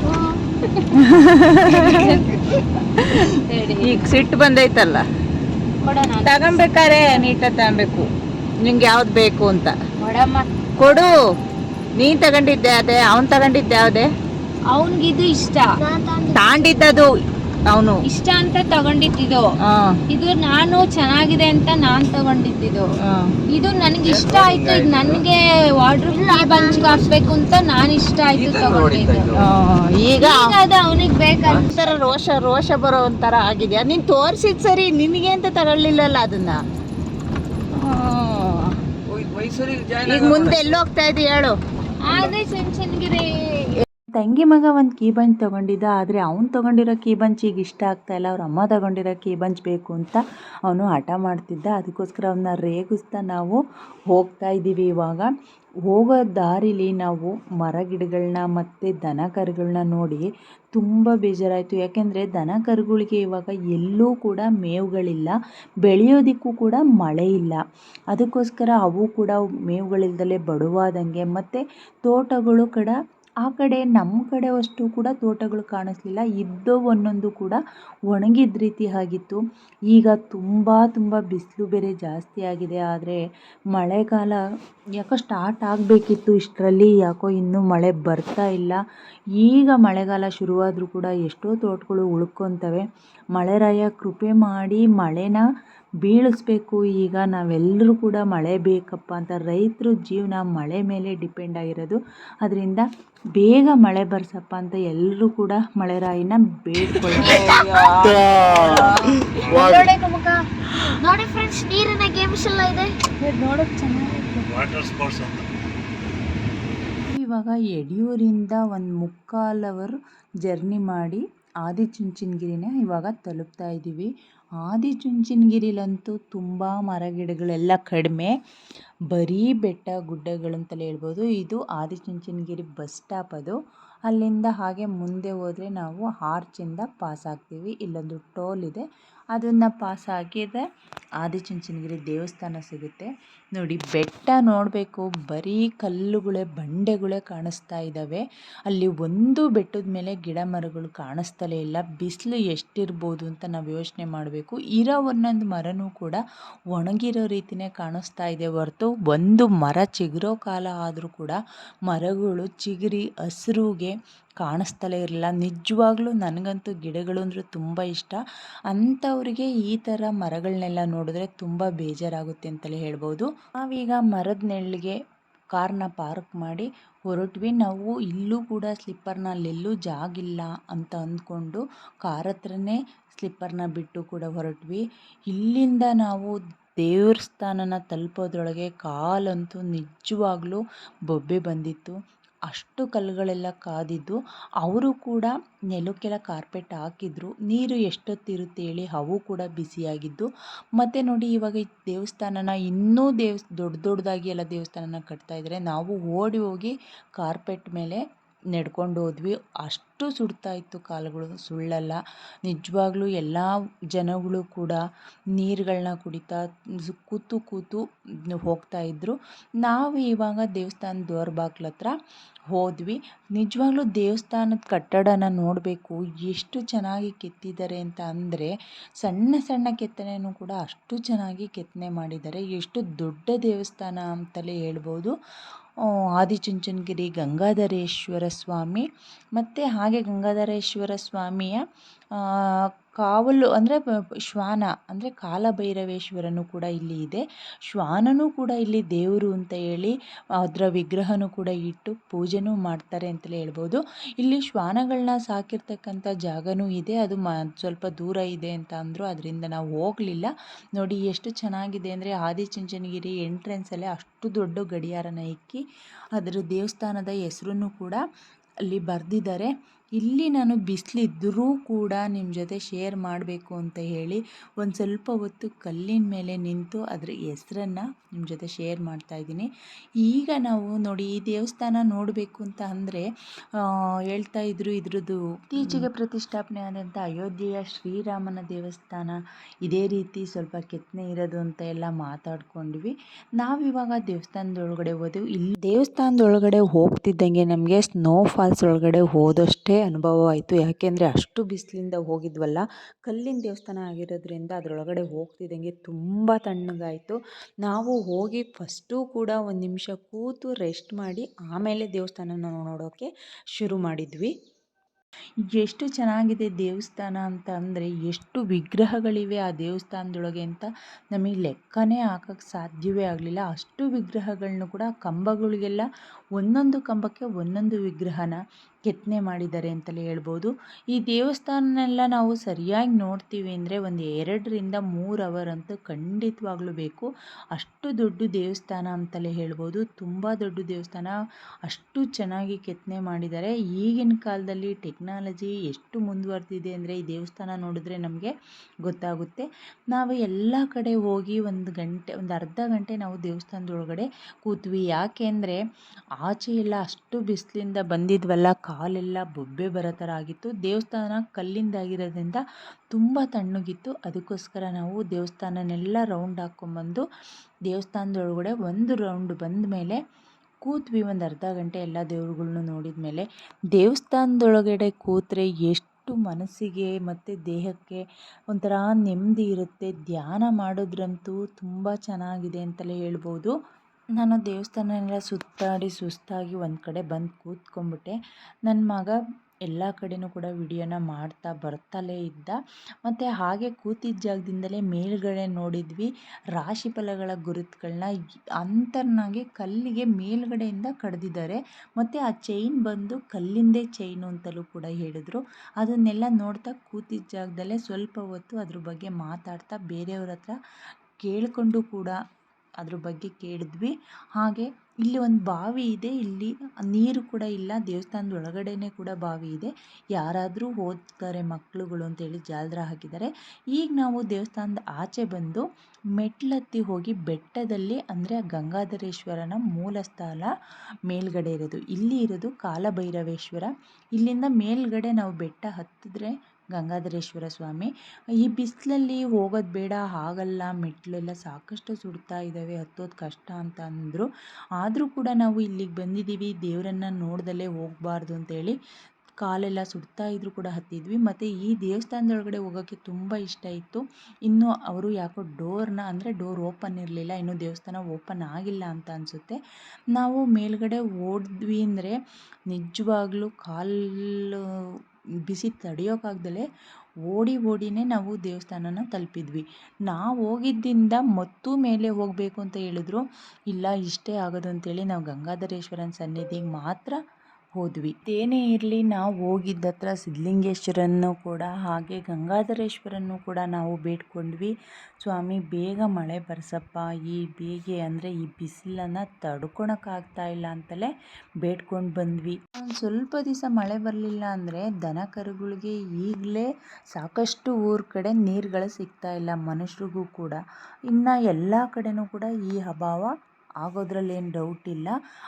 ಈಗ ಸಿಟ್ಟು ಬಂದೈತಲ್ಲ. ತಗೊಂಬೇಕಾರೆ ನೀಟ ತಗೊಬೇಕು. ನಿಂಗೆ ಯಾವ್ದು ಬೇಕು ಅಂತ. ಕೊಡು. ನೀನ್ ತಗೊಂಡಿದ್ದೆ ಅದೇ ಅವ್ನ್ ತಗೊಂಡಿದ್ದೆ ಯಾವ್ದೇ? ಅವನ್ಗಿದು ಇಷ್ಟ. ತಾಂಡಿದ್ದದು. ಅವನು. ಇಷ್ಟ ಅಂತ ತಗೊಂಡಿದ್ದು ಇದು ನಾನು ಚೆನ್ನಾಗಿದೆ ಅಂತ ನಾನ್ ತಗೊಂಡಿದ್ದು ಇದು ನನಗೆ ಇಷ್ಟ ಆಯ್ತು ಇದು ನನಗೆ ವಾಟರ್ ಬಂಚ್ಗೆ ಹಾಕ್ಬೇಕು ಅಂತ ನಾನ್ ಇಷ್ಟ ಆಯ್ತು ತಗೊಂಡಿದ್ದು. ಈಗ ಈಗ ಅದು ಅವನಿಗೆ ಬೇಕಂತರ ರೋಷ ರೋಷ ಬರೋ ಒಂಥರ ಆಗಿದ್ಯಾ ನೀನ್ ತೋರ್ಸಿದ್ ಸರಿ ನಿನಗೆ ಅಂತ ತಗೊಳ್ಳಿಲ್ಲಲ್ಲ ಅದನ್ನ. ಈಗ ಮುಂದೆ ಎಲ್ಲೋಗ್ತಾ ಹೋಗ್ತಾ ಇದೀಯ ಹೇಳು. ಆದ್ರೆ ಚಂಚನ್ಗಿರಿ ತಂಗಿ ಮಗ ಒಂದು ಕೀ ಬಂಚ್ ತೊಗೊಂಡಿದ್ದ, ಆದರೆ ಅವನು ತೊಗೊಂಡಿರೋ ಕೀ ಬಂಚ್ ಈಗ ಇಷ್ಟ ಆಗ್ತಾ ಇಲ್ಲ. ಅವ್ರ ಅಮ್ಮ ತೊಗೊಂಡಿರೋ ಕೀ ಬಂಚ್ ಬೇಕು ಅಂತ ಅವನು ಹಠ ಮಾಡ್ತಿದ್ದ. ಅದಕ್ಕೋಸ್ಕರ ಅವನ್ನ ರೇಗಿಸ್ತಾ ನಾವು ಹೋಗ್ತಾ ಇದ್ದೀವಿ ಇವಾಗ. ಹೋಗೋ ದಾರಿಲಿ ನಾವು ಮರ ಗಿಡಗಳನ್ನ ಮತ್ತು ದನ ಕರುಗಳನ್ನ ನೋಡಿ ತುಂಬ ಬೇಜಾರಾಯಿತು. ಯಾಕೆಂದರೆ ದನ ಕರುಗಳಿಗೆ ಇವಾಗ ಎಲ್ಲೂ ಕೂಡ ಮೇವುಗಳಿಲ್ಲ. ಬೆಳೆಯೋದಕ್ಕೂ ಕೂಡ ಮಳೆ ಇಲ್ಲ. ಅದಕ್ಕೋಸ್ಕರ ಅವು ಕೂಡ ಮೇವುಗಳಿಲ್ದಲೇ ಬಡವಾದಂಗೆ ಮತ್ತು ತೋಟಗಳು ಕೂಡ ಆ ಕಡೆ ನಮ್ಮ ಕಡೆ ಅಷ್ಟು ಕೂಡ ತೋಟಗಳು ಕಾಣಿಸ್ಲಿಲ್ಲ. ಇದ್ದೋ ಒಂದೊಂದು ಕೂಡ ಒಣಗಿದ ರೀತಿ ಆಗಿತ್ತು. ಈಗ ತುಂಬ ತುಂಬ ಬಿಸಿಲು ಬೇರೆ ಜಾಸ್ತಿ ಆಗಿದೆ. ಆದರೆ ಮಳೆಗಾಲ ಯಾಕೋ ಸ್ಟಾರ್ಟ್ ಆಗಬೇಕಿತ್ತು. ಇಷ್ಟರಲ್ಲಿ ಯಾಕೋ ಇನ್ನೂ ಮಳೆ ಬರ್ತಾ ಇಲ್ಲ. ಈಗ ಮಳೆಗಾಲ ಶುರುವಾದರೂ ಕೂಡ ಎಷ್ಟೋ ತೋಟಗಳು ಉಳ್ಕೊತವೆ. ಮಳೆರಾಯ ಕೃಪೆ ಮಾಡಿ ಮಳೆನ ಬೀಳಿಸ್ಬೇಕು. ಈಗ ನಾವೆಲ್ಲರೂ ಕೂಡ ಮಳೆ ಬೇಕಪ್ಪ ಅಂತ ರೈತರ ಜೀವನ ಮಳೆ ಮೇಲೆ ಡಿಪೆಂಡ್ ಆಗಿರೋದು. ಅದರಿಂದ ಬೇಗ ಮಳೆ ಬರ್ಸಪ್ಪ ಅಂತ ಎಲ್ಲರೂ ಕೂಡ ಮಳೆರಾಯಿನ ಅಂತ ಇವಾಗ ಯಡಿಯೂರಿಂದ ಒಂದು ಮುಕ್ಕಾಲವರು ಜರ್ನಿ ಮಾಡಿ ಆದಿಚುಂಚನಗಿರಿನ ಇವಾಗ ತಲುಪ್ತಾ ಇದ್ದೀವಿ ಆದಿಚುಂಚನಗಿರಿಲಂತೂ ತುಂಬ ಮರಗಿಡಗಳೆಲ್ಲ ಕಡಿಮೆ. ಬರೀ ಬೆಟ್ಟ ಗುಡ್ಡಗಳಂತಲೇ ಹೇಳ್ಬೋದು. ಇದು ಆದಿಚುಂಚನಗಿರಿ ಬಸ್ ಸ್ಟಾಪ್ ಅದು. ಅಲ್ಲಿಂದ ಹಾಗೆ ಮುಂದೆ ಹೋದರೆ ನಾವು ಆರ್ಚಿಂದ ಪಾಸ್ ಆಗ್ತೀವಿ. ಇಲ್ಲೊಂದು ಟೋಲ್ ಇದೆ. ಅದನ್ನು ಪಾಸ್ ಆಗಿದ್ರೆ ಆದಿಚುಂಚನಗಿರಿ ದೇವಸ್ಥಾನ ಸಿಗುತ್ತೆ. ನೋಡಿ, ಬೆಟ್ಟ ನೋಡಬೇಕು, ಬರೀ ಕಲ್ಲುಗಳೇ, ಬಂಡೆಗಳೇ ಕಾಣಿಸ್ತಾ ಇದ್ದಾವೆ. ಅಲ್ಲಿ ಒಂದು ಬೆಟ್ಟದ ಮೇಲೆ ಗಿಡ ಮರಗಳು ಕಾಣಿಸ್ತಲೇ ಇಲ್ಲ. ಬಿಸಿಲು ಎಷ್ಟಿರ್ಬೋದು ಅಂತ ನಾವು ಯೋಚನೆ ಮಾಡಬೇಕು. ಇರೋ ಒಂದೊಂದು ಮರನೂ ಕೂಡ ಒಣಗಿರೋ ರೀತಿಯೇ ಕಾಣಿಸ್ತಾ ಇದೆ. ಹೊರತು ಒಂದು ಮರ ಚಿಗುರೋ ಕಾಲ ಆದರೂ ಕೂಡ ಮರಗಳು ಚಿಗುರಿ, ಹಸಿರುಗೆ ಕಾಣಿಸ್ತಲೇ ಇರಲಿಲ್ಲ ನಿಜವಾಗ್ಲೂ ನನಗಂತೂ ಗಿಡಗಳು ಅಂದರೆ ತುಂಬ ಇಷ್ಟ. ಅಂಥವ್ರಿಗೆ ಈ ಥರ ಮರಗಳನ್ನೆಲ್ಲ ನೋಡಿದ್ರೆ ತುಂಬ ಬೇಜಾರಾಗುತ್ತೆ ಅಂತಲೇ ಹೇಳ್ಬೋದು. ನಾವೀಗ ಮರದ ನೆರಳಿಗೆ ಕಾರ್ನ ಪಾರ್ಕ್ ಮಾಡಿ ಹೊರಟ್ವಿ. ನಾವು ಇಲ್ಲೂ ಕೂಡ ಸ್ಲಿಪ್ಪರ್ನ ಅಲ್ಲೆಲ್ಲೂ ಜಾಗಿಲ್ಲ ಅಂತ ಅಂದ್ಕೊಂಡು ಕಾರ್ ಹತ್ರನೇ ಸ್ಲಿಪ್ಪರ್ನ ಬಿಟ್ಟು ಕೂಡ ಹೊರಟ್ವಿ. ಇಲ್ಲಿಂದ ನಾವು ದೇವಸ್ಥಾನನ ತಲುಪೋದ್ರೊಳಗೆ ಕಾಲಂತೂ ನಿಜವಾಗ್ಲೂ ಬೊಬ್ಬೆ ಬಂದಿತ್ತು. ಅಷ್ಟು ಕಲ್ಲುಗಳೆಲ್ಲ ಕಾದಿದ್ದು, ಅವರು ಕೂಡ ನೆಲಕ್ಕೆಲ್ಲ ಕಾರ್ಪೆಟ್ ಹಾಕಿದ್ರು. ನೀರು ಎಷ್ಟೊತ್ತಿರುತ್ತೆ ಹೇಳಿ ಅವು ಕೂಡ ಬಿಸಿಯಾಗಿದ್ದು. ಮತ್ತು ನೋಡಿ, ಇವಾಗ ಈ ದೇವಸ್ಥಾನನ ಇನ್ನೂ ದೇವ್ಸ್, ದೊಡ್ಡ ದೊಡ್ಡದಾಗಿ ಎಲ್ಲ ದೇವಸ್ಥಾನನ ಕಟ್ತಾ ಇದ್ದಾರೆ. ನಾವು ಓಡಿ ಹೋಗಿ ಕಾರ್ಪೆಟ್ ಮೇಲೆ ನಡ್ಕೊಂಡು ಹೋದ್ವಿ. ಅಷ್ಟು ಸುಡ್ತಾಯಿತ್ತು ಕಾಲುಗಳು, ಸುಳ್ಳಲ್ಲ. ನಿಜವಾಗ್ಲೂ ಎಲ್ಲ ಜನಗಳು ಕೂಡ ನೀರುಗಳನ್ನ ಕುಡಿತಾ ಕೂತು ಕೂತು ಹೋಗ್ತಾ ಇದ್ದರು ನಾವು ಇವಾಗ ದೇವಸ್ಥಾನದ ದೋರ್ಬಾಗ್ಲ ಬಾಗ್ಲ ಹತ್ರ ಹೋದ್ವಿ. ನಿಜವಾಗ್ಲೂ ದೇವಸ್ಥಾನದ ಕಟ್ಟಡನ ನೋಡಬೇಕು, ಎಷ್ಟು ಚೆನ್ನಾಗಿ ಕೆತ್ತಿದ್ದಾರೆ ಅಂತ ಅಂದರೆ, ಸಣ್ಣ ಸಣ್ಣ ಕೆತ್ತನೆಯೂ ಕೂಡ ಅಷ್ಟು ಚೆನ್ನಾಗಿ ಕೆತ್ತನೆ ಮಾಡಿದ್ದಾರೆ. ಎಷ್ಟು ದೊಡ್ಡ ದೇವಸ್ಥಾನ ಅಂತಲೇ ಹೇಳ್ಬೋದು. ಆದಿಚುಂಚನಗಿರಿ ಗಂಗಾಧರೇಶ್ವರ ಸ್ವಾಮಿ ಮತ್ತು ಹಾಗೆ ಗಂಗಾಧರೇಶ್ವರ ಸ್ವಾಮಿಯ ಕಾವಲು ಅಂದರೆ ಶ್ವಾನ ಅಂದರೆ ಕಾಲಭೈರವೇಶ್ವರನು ಕೂಡ ಇಲ್ಲಿ ಇದೆ. ಶ್ವಾನನೂ ಕೂಡ ಇಲ್ಲಿ ದೇವರು ಅಂತ ಹೇಳಿ ಅದರ ವಿಗ್ರಹನೂ ಕೂಡ ಇಟ್ಟು ಪೂಜೆನೂ ಮಾಡ್ತಾರೆ ಅಂತಲೇ ಹೇಳ್ಬೋದು. ಇಲ್ಲಿ ಶ್ವಾನಗಳನ್ನ ಸಾಕಿರ್ತಕ್ಕಂಥ ಜಾಗನೂ ಇದೆ. ಅದು ಮ, ಸ್ವಲ್ಪ ದೂರ ಇದೆ ಅಂತ ಅಂದರು ಅದರಿಂದ ನಾವು ಹೋಗಲಿಲ್ಲ. ನೋಡಿ ಎಷ್ಟು ಚೆನ್ನಾಗಿದೆ ಅಂದರೆ ಆದಿಚುಂಚನಗಿರಿ ಎಂಟ್ರೆನ್ಸಲ್ಲೇ ಅಷ್ಟು ದೊಡ್ಡ ಗಡಿಯಾರನ ಇಕ್ಕಿ ಅದರ ದೇವಸ್ಥಾನದ ಹೆಸರನ್ನು ಕೂಡ ಅಲ್ಲಿ ಬರೆದಿದ್ದಾರೆ. ಇಲ್ಲಿ ನಾನು ಬಿಸಿಲಿದ್ದರೂ ಕೂಡ ನಿಮ್ಮ ಜೊತೆ ಶೇರ್ ಮಾಡಬೇಕು ಅಂತ ಹೇಳಿ ಒಂದು ಸ್ವಲ್ಪ ಹೊತ್ತು ಕಲ್ಲಿನ ಮೇಲೆ ನಿಂತು ಅದರ ಹೆಸರನ್ನು ನಿಮ್ಮ ಜೊತೆ ಶೇರ್ ಮಾಡ್ತಾ ಇದ್ದೀನಿ. ಈಗ ನಾವು ನೋಡಿ ಈ ದೇವಸ್ಥಾನ ನೋಡಬೇಕು ಅಂತ ಅಂದರೆ ಹೇಳ್ತಾ ಇದ್ರು ಇದ್ರದ್ದು ಇತ್ತೀಚೆಗೆ ಪ್ರತಿಷ್ಠಾಪನೆ ಆದಂಥ ಅಯೋಧ್ಯೆಯ ಶ್ರೀರಾಮನ ದೇವಸ್ಥಾನ. ಇದೇ ರೀತಿ ಸ್ವಲ್ಪ ಕೆತ್ತನೆ ಇರೋದು ಅಂತ ಎಲ್ಲ ಮಾತಾಡ್ಕೊಂಡ್ವಿ. ನಾವಿವಾಗ ದೇವಸ್ಥಾನದೊಳಗಡೆ ಹೋದೆವು. ಇಲ್ಲಿ ದೇವಸ್ಥಾನದೊಳಗಡೆ ಹೋಗ್ತಿದ್ದಂಗೆ ನಮಗೆ ಸ್ನೋ ಫಾಲ್ಸ್ ಒಳಗಡೆ ಹೋದಷ್ಟೇ ಅನುಭವವಾಯಿತು. ಯಾಕೆಂದರೆ ಅಷ್ಟು ಬಿಸಿಲಿಂದ ಹೋಗಿದ್ವಲ್ಲ, ಕಲ್ಲಿನ ದೇವಸ್ಥಾನ ಆಗಿರೋದ್ರಿಂದ ಅದರೊಳಗಡೆ ಹೋಗ್ತಿದ್ದಂಗೆ ತುಂಬ ತಣ್ಣಗಾಯಿತು. ನಾವು ಹೋಗಿ ಫಸ್ಟು ಕೂಡ ಒಂದು ನಿಮಿಷ ಕೂತು ರೆಸ್ಟ್ ಮಾಡಿ ಆಮೇಲೆ ದೇವಸ್ಥಾನನ ನೋಡೋಕ್ಕೆ ಶುರು ಮಾಡಿದ್ವಿ. ಎಷ್ಟು ಚೆನ್ನಾಗಿದೆ ದೇವಸ್ಥಾನ ಅಂತ ಅಂದರೆ ಎಷ್ಟು ವಿಗ್ರಹಗಳಿವೆ ಆ ದೇವಸ್ಥಾನದೊಳಗೆ ಅಂತ ನಮಗೆ ಲೆಕ್ಕನೇ ಹಾಕೋಕ್ಕೆ ಸಾಧ್ಯವೇ ಆಗಲಿಲ್ಲ. ಅಷ್ಟು ವಿಗ್ರಹಗಳನ್ನು ಕೂಡ ಕಂಬಗಳಿಗೆಲ್ಲ ಒಂದೊಂದು ಕಂಬಕ್ಕೆ ಒಂದೊಂದು ವಿಗ್ರಹನ ಕೆತ್ತನೆ ಮಾಡಿದ್ದಾರೆ ಅಂತಲೇ ಹೇಳ್ಬೋದು. ಈ ದೇವಸ್ಥಾನನೆಲ್ಲ ನಾವು ಸರಿಯಾಗಿ ನೋಡ್ತೀವಿ ಅಂದರೆ ಒಂದು ಎರಡರಿಂದ ಮೂರು ಅವರ್ ಅಂತೂ ಖಂಡಿತವಾಗ್ಲೂ ಬೇಕು. ಅಷ್ಟು ದೊಡ್ಡ ದೇವಸ್ಥಾನ ಅಂತಲೇ ಹೇಳ್ಬೋದು. ತುಂಬ ದೊಡ್ಡ ದೇವಸ್ಥಾನ. ಅಷ್ಟು ಚೆನ್ನಾಗಿ ಕೆತ್ತನೆ ಮಾಡಿದ್ದಾರೆ. ಈಗಿನ ಕಾಲದಲ್ಲಿ ಟೆಕ್ನಾಲಜಿ ಎಷ್ಟು ಮುಂದುವರೆದಿದೆ ಅಂದರೆ ಈ ದೇವಸ್ಥಾನ ನೋಡಿದ್ರೆ ನಮಗೆ ಗೊತ್ತಾಗುತ್ತೆ. ನಾವು ಎಲ್ಲ ಕಡೆ ಹೋಗಿ ಒಂದು ಗಂಟೆ, ಒಂದು ಅರ್ಧ ಗಂಟೆ ನಾವು ದೇವಸ್ಥಾನದೊಳಗಡೆ ಕೂತ್ವಿ. ಯಾಕೆ ಅಂದರೆ ಆಚೆ ಎಲ್ಲ ಅಷ್ಟು ಬಿಸಿಲಿಂದ ಬಂದಿದ್ವಲ್ಲ ಕಾಲೆಲ್ಲ ಬೊಬ್ಬೆ ಬರೋ ಥರ ಆಗಿತ್ತು. ದೇವಸ್ಥಾನ ಕಲ್ಲಿಂದಾಗಿರೋದ್ರಿಂದ ತುಂಬ ತಣ್ಣಗಿತ್ತು. ಅದಕ್ಕೋಸ್ಕರ ನಾವು ದೇವಸ್ಥಾನನೆಲ್ಲ ರೌಂಡ್ ಹಾಕ್ಕೊಂಬಂದು ದೇವಸ್ಥಾನದೊಳಗಡೆ ಒಂದು ರೌಂಡ್ ಬಂದ ಮೇಲೆ ಕೂತ್ವಿ ಒಂದು ಅರ್ಧ ಗಂಟೆ ಎಲ್ಲ ದೇವ್ರುಗಳ್ನು ನೋಡಿದ ಮೇಲೆ. ದೇವಸ್ಥಾನದೊಳಗಡೆ ಕೂತ್ರೆ ಎಷ್ಟು ಮನಸ್ಸಿಗೆ ಮತ್ತು ದೇಹಕ್ಕೆ ಒಂಥರ ನೆಮ್ಮದಿ ಇರುತ್ತೆ. ಧ್ಯಾನ ಮಾಡೋದ್ರಂತೂ ತುಂಬ ಚೆನ್ನಾಗಿದೆ ಅಂತಲೇ ಹೇಳ್ಬೋದು. ನಾನು ದೇವಸ್ಥಾನ ಸುತ್ತಾಡಿ ಸುಸ್ತಾಗಿ ಒಂದು ಕಡೆ ಬಂದು ಕೂತ್ಕೊಂಡ್ಬಿಟ್ಟೆ ನನ್ನ ಮಗ ಎಲ್ಲ ಕಡೆಯೂ ಕೂಡ ವಿಡಿಯೋನ ಮಾಡ್ತಾ ಬರ್ತಲೇ ಇದ್ದ. ಮತ್ತು ಹಾಗೆ ಕೂತಿದ್ದ ಜಾಗದಿಂದಲೇ ಮೇಲ್ಗಡೆ ನೋಡಿದ್ವಿ. ರಾಶಿ ಫಲಗಳ ಗುರುತುಗಳನ್ನ ಅಂತರ್ನಾಗೆ ಕಲ್ಲಿಗೆ ಮೇಲ್ಗಡೆಯಿಂದ ಕಡ್ದಿದ್ದಾರೆ. ಮತ್ತು ಆ ಚೈನ್ ಬಂದು ಕಲ್ಲಿಂದೇ ಚೈನು ಅಂತಲೂ ಕೂಡ ಹೇಳಿದರು. ಅದನ್ನೆಲ್ಲ ನೋಡ್ತಾ ಕೂತಿದ್ದ ಜಾಗದಲ್ಲೇ ಸ್ವಲ್ಪ ಹೊತ್ತು ಅದ್ರ ಬಗ್ಗೆ ಮಾತಾಡ್ತಾ ಬೇರೆಯವ್ರ ಹತ್ರ ಕೇಳಿಕೊಂಡು ಕೂಡ ಅದ್ರ ಬಗ್ಗೆ ಕೇಳಿದ್ವಿ. ಹಾಗೆ ಇಲ್ಲಿ ಒಂದು ಬಾವಿ ಇದೆ. ಇಲ್ಲಿ ನೀರು ಕೂಡ ಇಲ್ಲ. ದೇವಸ್ಥಾನದ ಒಳಗಡೆನೆ ಕೂಡ ಬಾವಿ ಇದೆ. ಯಾರಾದರೂ ಹೋಗ್ತಾರೆ ಮಕ್ಕಳುಗಳು ಅಂತೇಳಿ ಜಾಲ್ರ ಹಾಕಿದ್ದಾರೆ. ಈಗ ನಾವು ದೇವಸ್ಥಾನದ ಆಚೆ ಬಂದು ಮೆಟ್ಲತ್ತಿ ಹೋಗಿ ಬೆಟ್ಟದಲ್ಲಿ ಅಂದರೆ ಗಂಗಾಧರೇಶ್ವರನ ಮೂಲ ಸ್ಥಳ ಮೇಲ್ಗಡೆ ಇರೋದು. ಇಲ್ಲಿ ಇರೋದು ಕಾಲಭೈರವೇಶ್ವರ. ಇಲ್ಲಿಂದ ಮೇಲ್ಗಡೆ ನಾವು ಬೆಟ್ಟ ಹತ್ತಿದ್ರೆ ಗಂಗಾಧರೇಶ್ವರ ಸ್ವಾಮಿ, ಈ ಬಿಸಿಲಲ್ಲಿ ಹೋಗೋದು ಬೇಡ ಆಗಲ್ಲ ಮೆಟ್ಲೆಲ್ಲ ಸಾಕಷ್ಟು ಸುಡ್ತಾ ಇದ್ದಾವೆ ಹತ್ತೋದು ಕಷ್ಟ ಅಂತ ಅಂದರು. ಆದರೂ ಕೂಡ ನಾವು ಇಲ್ಲಿಗೆ ಬಂದಿದ್ದೀವಿ ದೇವರನ್ನು ನೋಡ್ದಲೇ ಹೋಗಬಾರ್ದು ಅಂತೇಳಿ ಕಾಲೆಲ್ಲ ಸುಡ್ತಾ ಇದ್ರೂ ಕೂಡ ಹತ್ತಿದ್ವಿ. ಮತ್ತು ಈ ದೇವಸ್ಥಾನದೊಳಗಡೆ ಹೋಗೋಕ್ಕೆ ತುಂಬ ಇಷ್ಟ ಇತ್ತು. ಇನ್ನು ಅವರು ಯಾಕೋ ಡೋರ್ನ, ಅಂದರೆ ಡೋರ್ ಓಪನ್ ಇರಲಿಲ್ಲ, ಇನ್ನೂ ದೇವಸ್ಥಾನ ಓಪನ್ ಆಗಿಲ್ಲ ಅಂತ ಅನಿಸುತ್ತೆ. ನಾವು ಮೇಲ್ಗಡೆ ಓಡಿದ್ವಿ ಅಂದರೆ ನಿಜವಾಗ್ಲೂ ಕಾಲು ಬಿಸಿ ತಡೆಯೋಕ್ಕಾಗ್ದಲೇ ಓಡಿ ಓಡಿಯೇ ನಾವು ದೇವಸ್ಥಾನನ ತಲುಪಿದ್ವಿ. ನಾವು ಹೋಗಿದ್ದಿಂದ ಮತ್ತೂ ಮೇಲೆ ಹೋಗಬೇಕು ಅಂತ ಹೇಳಿದ್ರು. ಇಲ್ಲ, ಇಷ್ಟೇ ಆಗೋದು ಅಂತೇಳಿ ನಾವು ಗಂಗಾಧರೇಶ್ವರನ ಸನ್ನಿಧಿಗೆ ಮಾತ್ರ ಹೋದ್ವಿ. ಏನೇ ಇರಲಿ ನಾವು ಹೋಗಿದ್ದ ಹತ್ರ ಸಿದ್ಧಲಿಂಗೇಶ್ವರನ್ನು ಕೂಡ ಹಾಗೆ ಗಂಗಾಧರೇಶ್ವರನ್ನು ಕೂಡ ನಾವು ಬೇಡ್ಕೊಂಡ್ವಿ. ಸ್ವಾಮಿ, ಬೇಗ ಮಳೆ ಬರ್ಸಪ್ಪ. ಈ ಬೇಗೆ ಅಂದರೆ ಈ ಬಿಸಿಲನ್ನು ತಡ್ಕೊಳಕ್ಕಾಗ್ತಾ ಇಲ್ಲ ಅಂತಲೇ ಬೇಡ್ಕೊಂಡು ಬಂದ್ವಿ. ಒಂದು ಸ್ವಲ್ಪ ದಿವಸ ಮಳೆ ಬರಲಿಲ್ಲ ಅಂದರೆ ದನ ಕರುಗಳಿಗೆ ಈಗಲೇ ಸಾಕಷ್ಟು ಊರ ಕಡೆ ನೀರುಗಳು ಸಿಗ್ತಾ ಇಲ್ಲ ಮನುಷ್ಯರಿಗೂ ಕೂಡ. ಇನ್ನು ಎಲ್ಲ ಕಡೆನೂ ಕೂಡ ಈ ಅಭಾವ ಆಗೋದ್ರಲ್ಲಿ ಏನು ಡೌಟ್ ಇಲ್ಲ.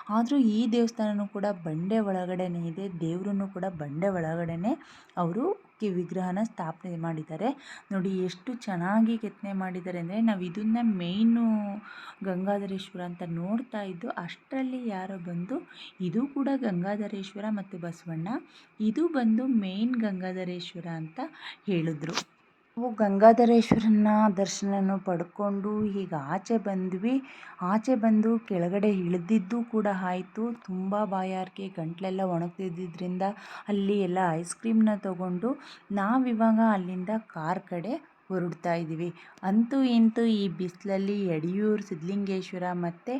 ಆದರೂ ಈ ದೇವಸ್ಥಾನನೂ ಕೂಡ ಬಂಡೆ ಒಳಗಡೆನೇ ಇದೆ. ದೇವ್ರೂ ಕೂಡ ಬಂಡೆ ಒಳಗಡೆನೇ ಅವರು ಕಿ ವಿಗ್ರಹನ ಸ್ಥಾಪನೆ ಮಾಡಿದ್ದಾರೆ. ನೋಡಿ ಎಷ್ಟು ಚೆನ್ನಾಗಿ ಕೆತ್ತನೆ ಮಾಡಿದ್ದಾರೆ ಅಂದರೆ ನಾವು ಇದನ್ನ ಮೇಯ್ನು ಗಂಗಾಧರೇಶ್ವರ ಅಂತ ನೋಡ್ತಾ ಇದ್ದು ಅಷ್ಟರಲ್ಲಿ ಯಾರೋ ಬಂದು ಇದು ಕೂಡ ಗಂಗಾಧರೇಶ್ವರ ಮತ್ತು ಬಸವಣ್ಣ. ಇದು ಬಂದು ಮೇಯ್ನ್ ಗಂಗಾಧರೇಶ್ವರ ಅಂತ ಹೇಳಿದ್ರು. ನಾವು ಗಂಗಾಧರೇಶ್ವರನ ದರ್ಶನವನ್ನು ಪಡ್ಕೊಂಡು ಹೀಗೆ ಆಚೆ ಬಂದ್ವಿ. ಆಚೆ ಬಂದು ಕೆಳಗಡೆ ಇಳಿದಿದ್ದು ಕೂಡ ಆಯಿತು. ತುಂಬ ಬಾಯಾರಿಕೆ, ಗಂಟಲೆಲ್ಲ ಒಣಗ್ತಿದ್ದಿದ್ದರಿಂದ ಅಲ್ಲಿ ಎಲ್ಲ ಐಸ್ ಕ್ರೀಮ್ನ ತಗೊಂಡು ನಾವಿವಾಗ ಅಲ್ಲಿಂದ ಕಾರ್ ಕಡೆ ಹೊರಡ್ತಾ ಇದ್ದೀವಿ. ಅಂತೂ ಇಂತೂ ಈ ಬಿಸಿಲಲ್ಲಿ ಯಡಿಯೂರು ಸಿದ್ಧಲಿಂಗೇಶ್ವರ ಮತ್ತು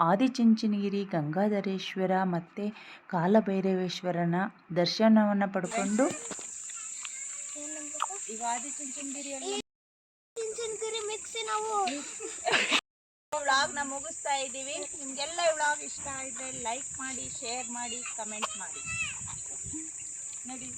ಆದಿಚುಂಚನಗಿರಿ, ಗಂಗಾಧರೇಶ್ವರ ಮತ್ತು ಕಾಲಭೈರವೇಶ್ವರನ ದರ್ಶನವನ್ನು ಪಡ್ಕೊಂಡು ಈಗ ಆದಿಚುಂಚನಗಿರಿ ಚಿಂಚನಗಿರಿ ಮಿಕ್ಸಿ ನಾವು ವ್ಲಾಗ್ನ ಮುಗಿಸ್ತಾ ಇದ್ದೀವಿ. ನಿಮಗೆಲ್ಲ ವ್ಲಾಗ್ ಇಷ್ಟ ಆದರೆ ಲೈಕ್ ಮಾಡಿ ಶೇರ್ ಮಾಡಿ ಕಮೆಂಟ್ ಮಾಡಿ. ನೋಡಿ.